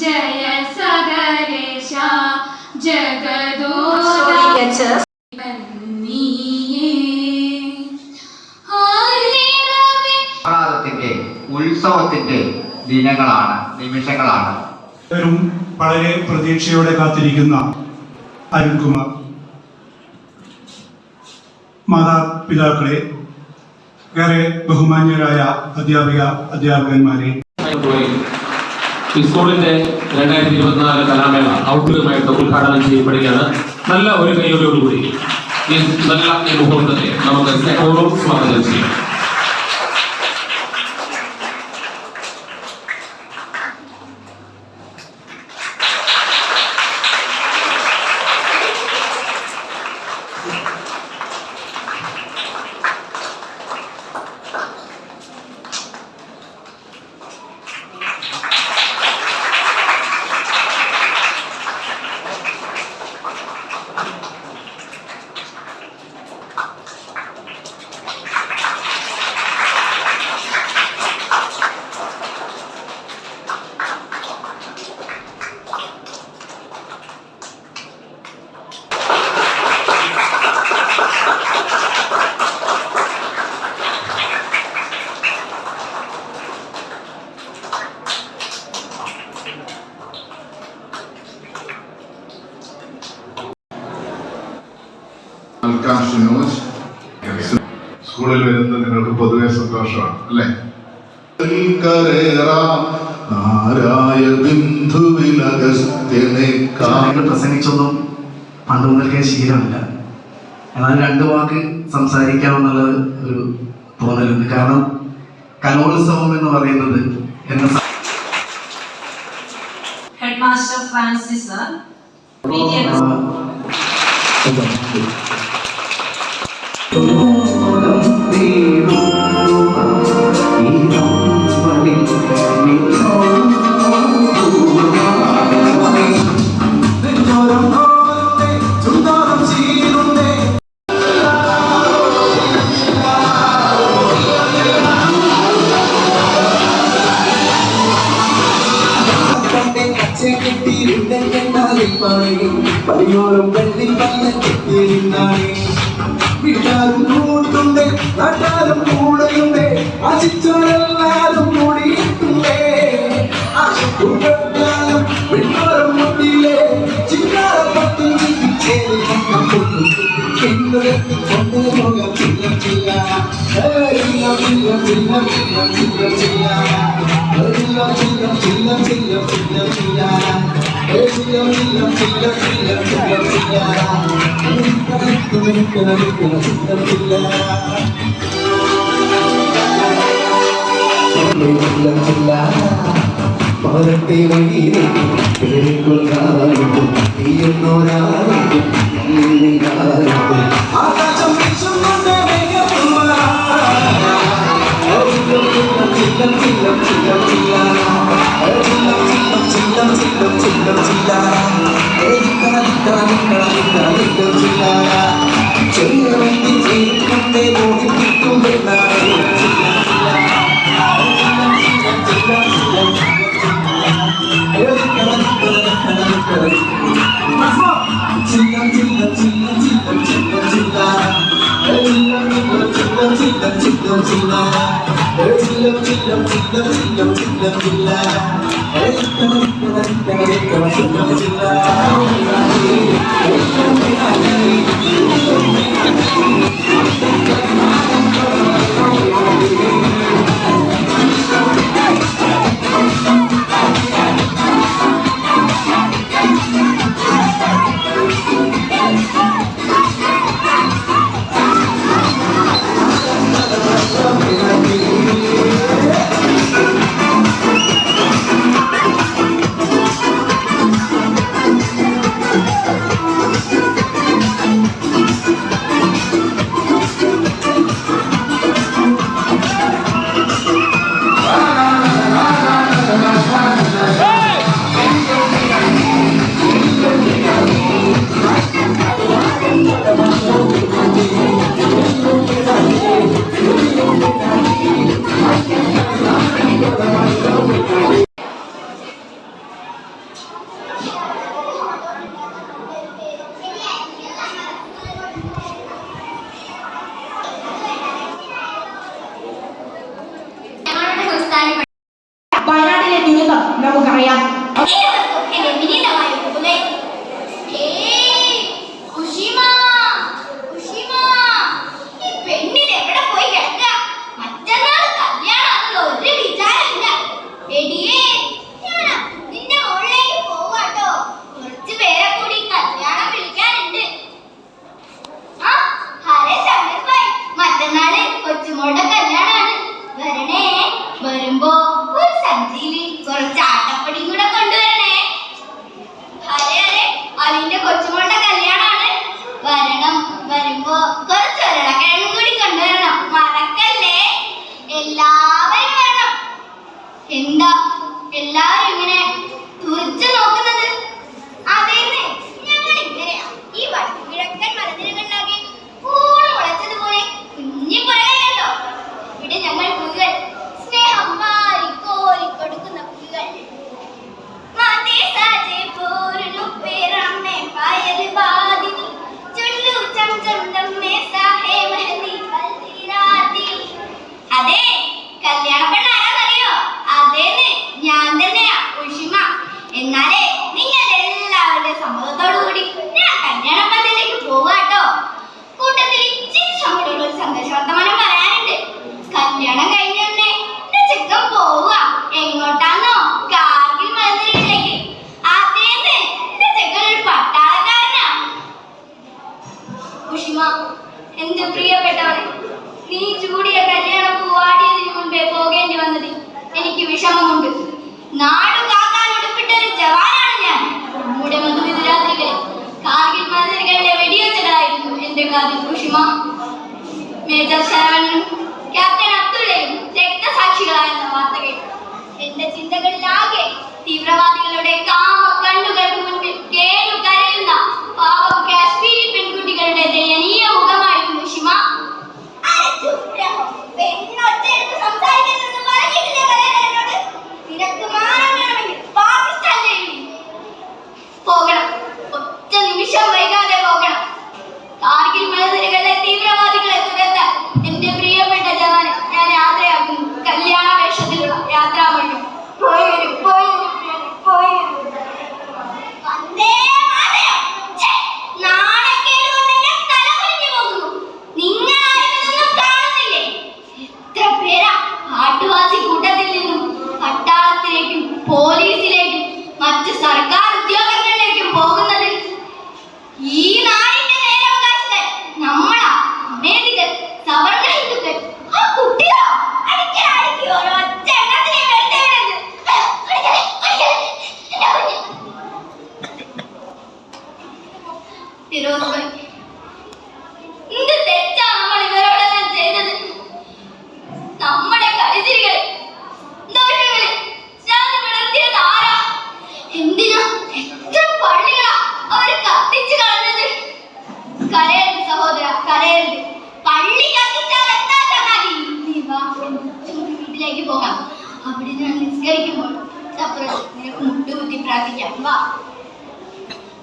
ജയ സകലേശ. ജഗദോ ഉത്സവത്തിന്റെ ദിനങ്ങളാണ് നിമിഷങ്ങളാണ്. ഏവരും വളരെ പ്രതീക്ഷയോടെ കാത്തിരിക്കുന്ന അരുൺകുമാർ. മാതാപിതാക്കളെ ഏറെ ബഹുമാന്യരായ അധ്യാപിക അധ്യാപകന്മാരെ. പോയി ഈ സ്കൂളിന്റെ രണ്ടായിരത്തി ഇരുപത്തിനാല് കലാമേള ഔദ്യോഗികമായിട്ട് ഉദ്ഘാടനം ചെയ്യപ്പെടുകയാണ്. നല്ല ഒരു കൈയോടുകൂടി ഈ നല്ല ഈ മുഹൂർത്തത്തെ നമുക്ക് സ്നേഹപൂർവം സ്വാഗതം ചെയ്യാം. എന്നാൽ രണ്ട് വാക്ക് സംസാരിക്കാമെന്നുള്ളത് ഒരു തോന്നലുണ്ട്. കാരണം കലോത്സവം എന്ന് പറയുന്നത് എന്ന സ- Headmaster Francis, ഓരോരം വെള്ളി പല്ല് കിട്ടിയിരുന്നാണ്. വീട്ടാരും കൂടുന്നുണ്ട് നാട്ടാരും കൂടെയുണ്ട്. ആശിച്ചോരെല്ലാരും കൂടിയിട്ടുണ്ടേ ആശുപത്രിയും പിന്നോരം മുട്ടിയിലെ ചിന്നാരപ്പത്തും ചില്ല ചില്ല ചില്ല ചില്ല. പാദത്തെ വഴിയിലേക്കും തീയുന്നോരാളും ആകാശം വീശുന്നുണ്ട് വേഗം ചില്ലം ചില്ലം ചില്ലം Chilla, chilla, chilla, chilla, chilla, chilla, chilla. Thank you. വന്നത്? എനിക്ക് വിഷമമുണ്ട്. നാടു കാക്കാൻ ഉടുപ്പിട്ട ജവാനാണ് ഞാൻ. നമ്മുടെ മധുവിതുരാത്രികളിൽ കാർഗിൽ മതിലുകളിലെ വെടിവെച്ചതായിരുന്നു എന്റെ കാതിൽ കുഷിമ മേജർ ശരവണനും ക്യാപ്റ്റൻ അബ്ദുള്ളയും രക്തസാക്ഷികളായെന്ന വാർത്ത കേട്ടു എന്റെ ചിന്തകളിലാകെ തീവ്രവാദികളുടെ കാമ കണ്ണുകൾക്ക് മുൻപിൽ കേടുകാരി തൊട്ടപ്പുറത്ത് നിനക്ക് മുട്ടുകുത്തി പ്രാർത്ഥിക്കാം. വാ.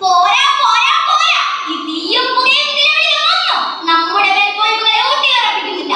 പോരാ പോരാ പോരാ. ഈ തീയും പുകയും നിലവിൽ വന്നു നമ്മുടെ വെൽപ്പോയിപ്പുകളെ ഊട്ടി ഉറപ്പിക്കുന്നില്ല.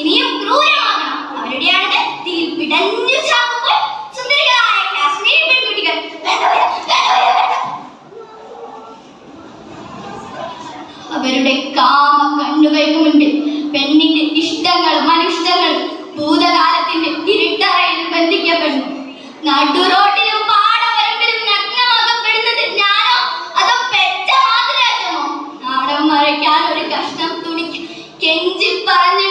ഇനിയും ക്രൂരമാകണം. അവരുടെയാണിത് തീയിൽ പിടഞ്ഞു ചാക്കുമ്പോൾ അവരുടെ കാമ കണ്ണുകൾക്ക് മുൻപിൽ പെണ്ണിന്റെ ഇഷ്ടങ്ങളും അനിഷ്ടങ്ങളും ഭൂതകാലത്തിന്റെ ഇരുട്ടറയിൽ ബന്ധിക്കപ്പെടുന്നു. നടുറോട്ടിലും പാടവരമ്പിലും നഗ്നമാകപ്പെടുന്നത് ഞാനോ? അതോ പെറ്റ മാതൃരാജമോ നാടൻ മഴയ്ക്കാൻ ഒരു കഷ്ണം തുണിക്ക് കെഞ്ചി പറഞ്ഞു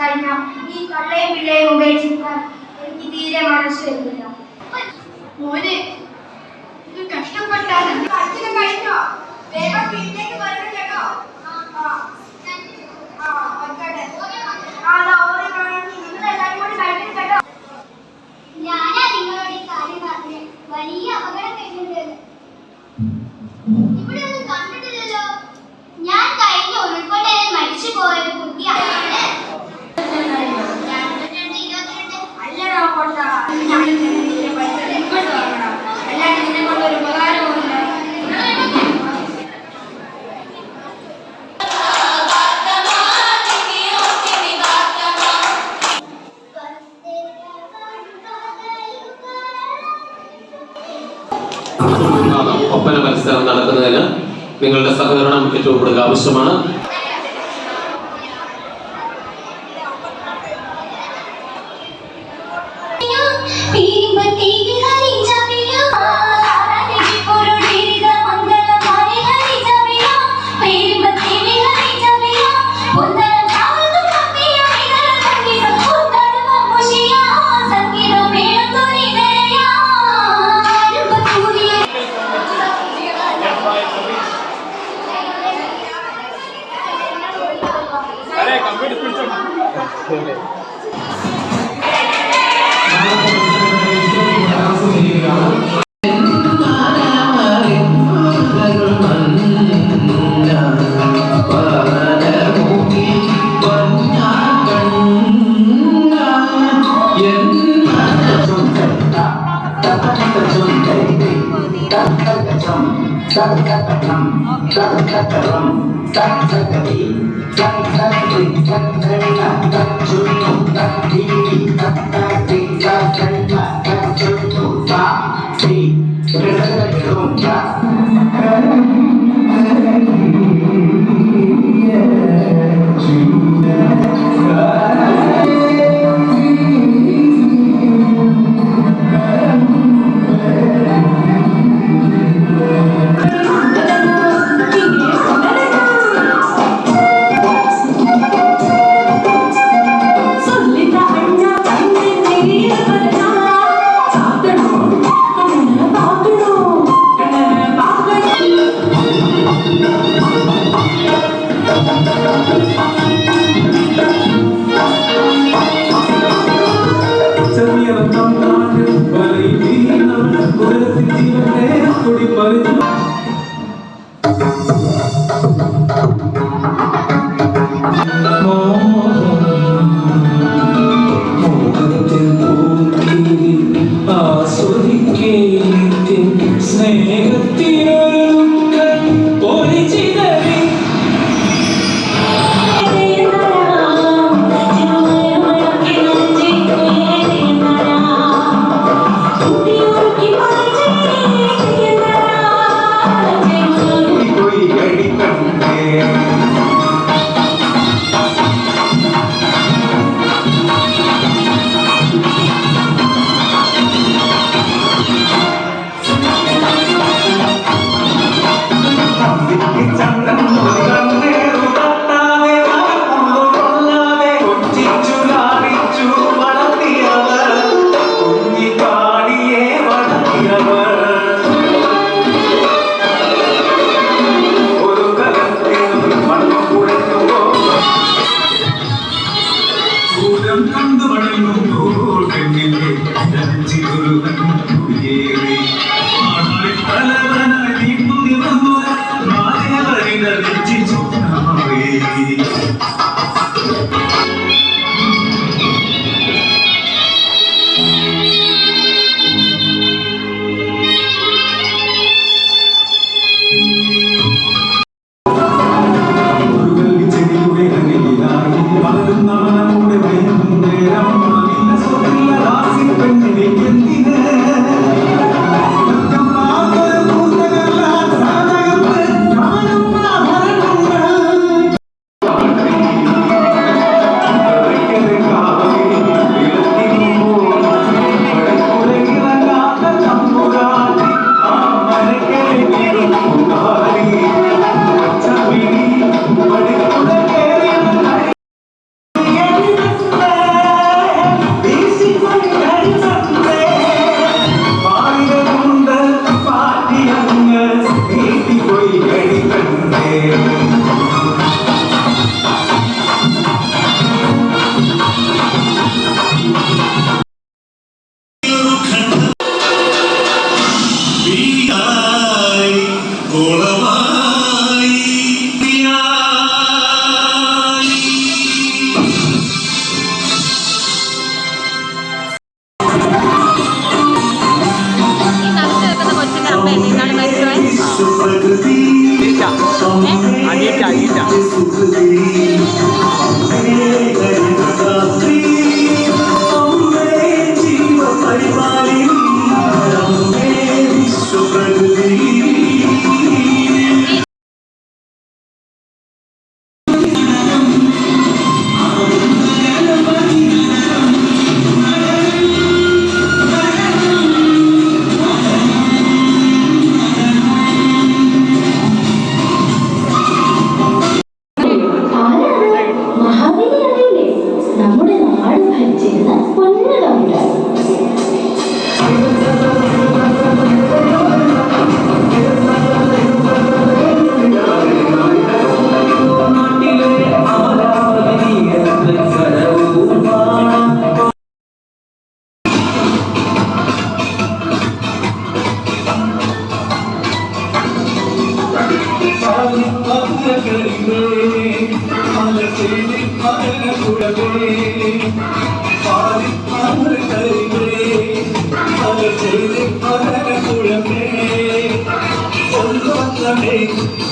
കഴിഞ്ഞ ഈ തള്ളയും പിള്ളയും ഉപേക്ഷിക്കാൻ എനിക്ക് തീരെ മനസ്സ് വരുന്നില്ല മോനെ ഇത് കഷ്ടപ്പെട്ടാൽ അച്ഛനെ കഴിഞ്ഞോ? വേഗം സഹകരണം ഏറ്റവും കൂടുതൽ ആവശ്യമാണ്. Thank you. ചില്ലം ചില്ലം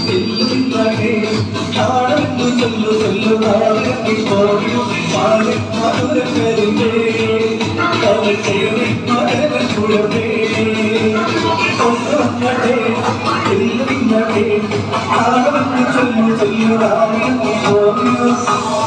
എല്ലു നിന്നാടേ നാടെന്നു ചൊല്ലു ചൊല്ലു പോയും പാടി മധുരക്കരുതേ അവൾ ചേരി മകന കുഴമേ ഒന്നേ എല്ലു നിന്നാടേ നാടെന്നു ചൊല്ലു ചൊല്ലു നാടെത്തി പോയും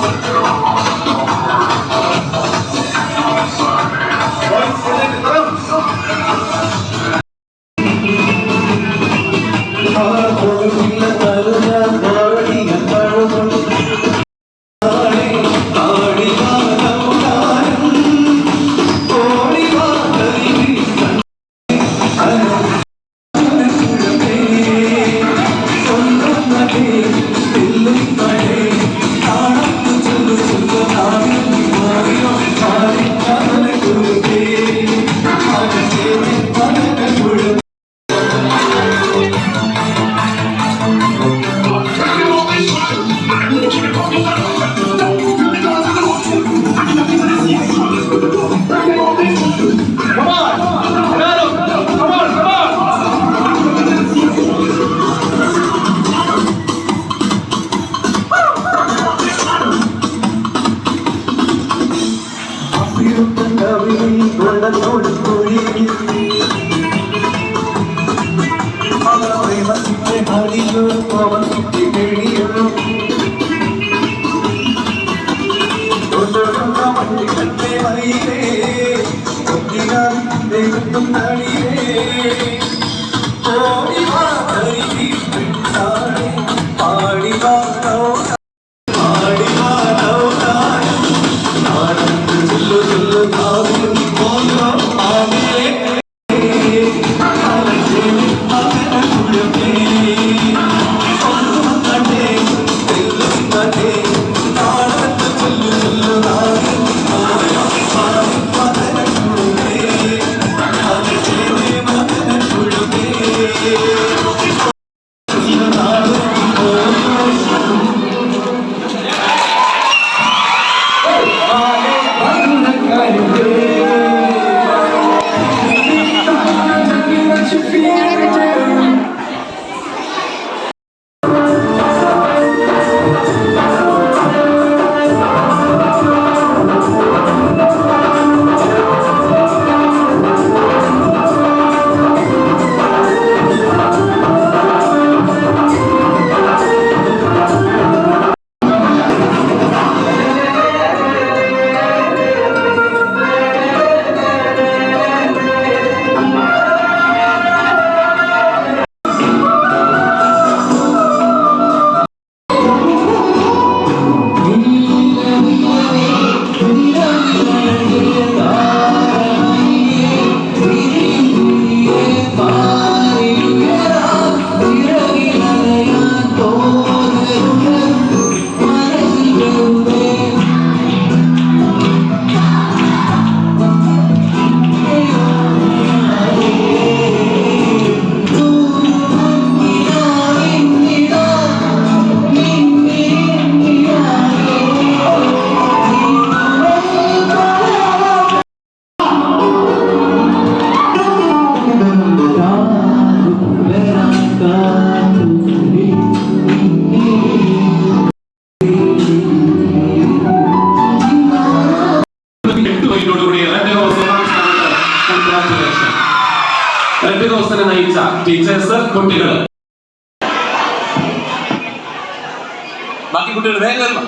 ബാക്കി കുട്ടികൾ വേഗം വരണം.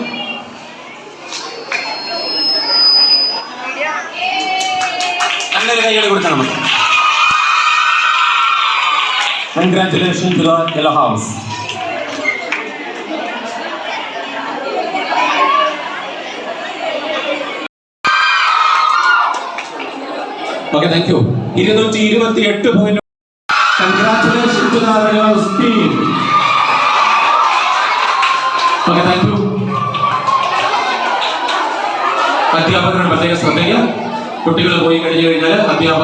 നല്ലൊരു കൈയ്യടി കൊടുക്കണം congratulation to house okay thank you ഇരുന്നൂറ്റി ഇരുപത്തി എട്ട് point congratulation to the house team okay thank you അധ്യാപകരുടെ പ്രത്യേക ശ്രദ്ധയ്ക്ക് കുട്ടികൾ പോയി കഴിഞ്ഞു കഴിഞ്ഞാൽ അധ്യാപകർ